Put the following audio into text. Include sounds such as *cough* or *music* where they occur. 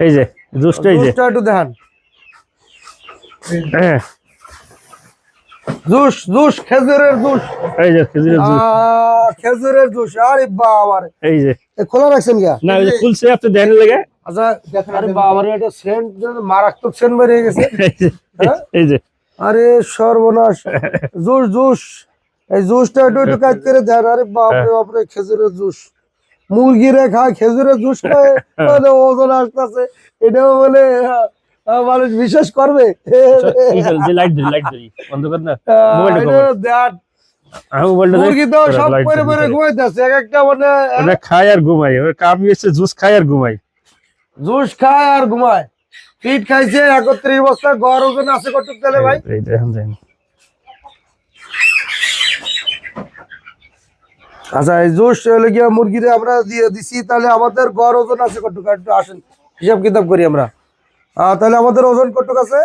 এই যে জুসটা এই যে। জুসটা একটু দেখান। জুস জুস খেজুরের জুস। এই যে খেজুরের জুস। আহ, খেজুরের জুস আরে বাবা রে এই যে। খোলা রাখছেন গা না ওই খুলছে আপনি দেখেন লেগে। আচ্ছা আরে বাবা রে এটা সেন্ট মারাত্মক সেন্ট বেরিয়ে গেছে। এই যে? এই যে। আরে সর্বনাশ। Juice juice. এই জুসটা একটু একটু কাজ করে দেন আরে বাপরে বাপরে খেজুরের জুস। মুরগিরে খায় খেজুরের জুস খায় *laughs* মানে ওজন আসতেছে। এটাও বলে মানুষ বিশ্বাস করবে। মানে খায় আর ঘুমাই কাম জুস খায় আর ঘুমাই। জুস খায় আর ঘুমায়। ফিট খাইছে একত্রিশ বস্তা গড় ওজন আছে কটুক তাহলে ভাই এই দেখেন দেখেন আচ্ছা এই জুস হলে গিয়া মুরগিরে আমরা দিয়ে দিছি, তাহলে আমাদের গড় ওজন আছে কটুক একটু আসেন হিসাব কিতাব করি আমরা। তাহলে আমাদের ওজন কটুক আছে?